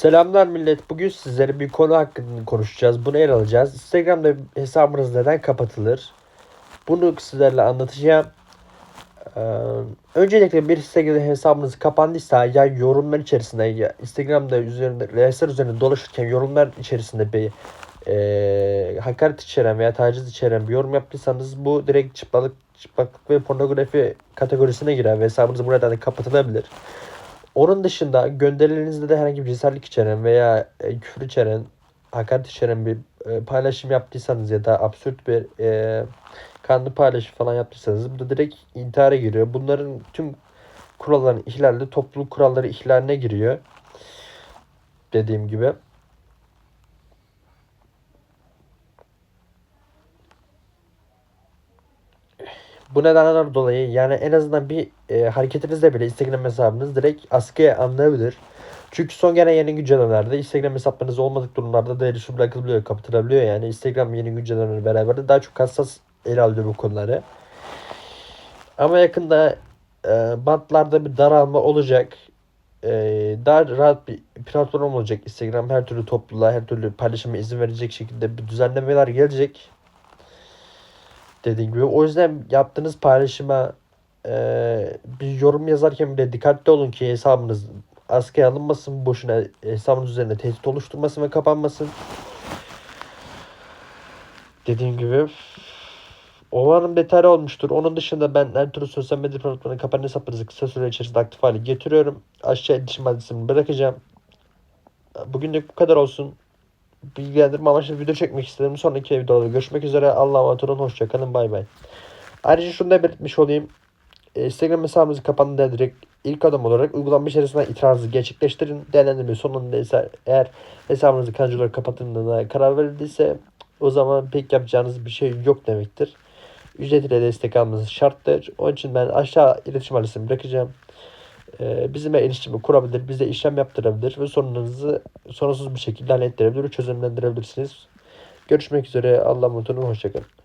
Selamlar millet. Bugün sizlere bir konu hakkında konuşacağız. Bunu ele alacağız. Instagram'da hesabınız neden kapatılır? Bunu sizlerle anlatacağım. Ee, öncelikle bir Instagram hesabınız kapandıysa ya yorumlar içerisinde ya Instagram'da üzerinde reelsler üzerinde dolaşırken yorumlar içerisinde bir e, hakaret içeren veya taciz içeren bir yorum yaptıysanız bu direkt çıplaklık, çıplaklık ve pornografi kategorisine girer ve hesabınız buradan da kapatılabilir. Onun dışında gönderilerinizde de herhangi bir cinsellik içeren veya e, küfür içeren, hakaret içeren bir e, paylaşım yaptıysanız ya da absürt bir e, kanlı paylaşım falan yaptıysanız bu da direkt intihara giriyor. Bunların tüm kuralların ihlali topluluk kuralları ihlaline giriyor. Dediğim gibi. Bu nedenler dolayı yani en azından bir e, hareketinizde bile Instagram hesabınız direkt askıya alınabilir. Çünkü son gelen yeni güncellemelerde Instagram hesaplarınız olmadık durumlarda da erişim bırakılabiliyor, kapatılabiliyor. Yani Instagram yeni güncellemelerle beraber de daha çok hassas ele alıyor bu konuları. Ama yakında e, bantlarda bir daralma olacak. E, daha rahat bir platform olacak. Instagram her türlü topluluğa, her türlü paylaşıma izin verecek şekilde bir düzenlemeler gelecek dediğim gibi. O yüzden yaptığınız paylaşıma e, bir yorum yazarken bile dikkatli olun ki hesabınız askıya alınmasın. Boşuna hesabınız üzerinde tehdit oluşturmasın ve kapanmasın. Dediğim gibi Umarım beter olmuştur. Onun dışında ben her türlü sosyal medya platformlarına kapanan hesaplarınızı kısa süre içerisinde aktif hale getiriyorum. Aşağı iletişim adresimi bırakacağım. Bugünlük bu kadar olsun. Bilgilendirme amaçlı video çekmek istedim. Sonraki videolarda görüşmek üzere. Allah'a emanet olun. Hoşçakalın. Bay bay. Ayrıca şunu da belirtmiş olayım. E, Instagram hesabınızı kapandığında direkt ilk adım olarak uygulama içerisinden itirazınızı gerçekleştirin. Değerlendirme sonunda ise eğer hesabınızı kalıcı olarak kapatıldığına karar verildiyse o zaman pek yapacağınız bir şey yok demektir. Ücret ile destek almanız şarttır. Onun için ben aşağı iletişim adresini bırakacağım. Ee, bizimle iletişimi kurabilir, bize işlem yaptırabilir ve sorununuzu sorunsuz bir şekilde hallettirebilir, çözümlendirebilirsiniz. Görüşmek üzere. Allah'a emanet olun. Hoşçakalın.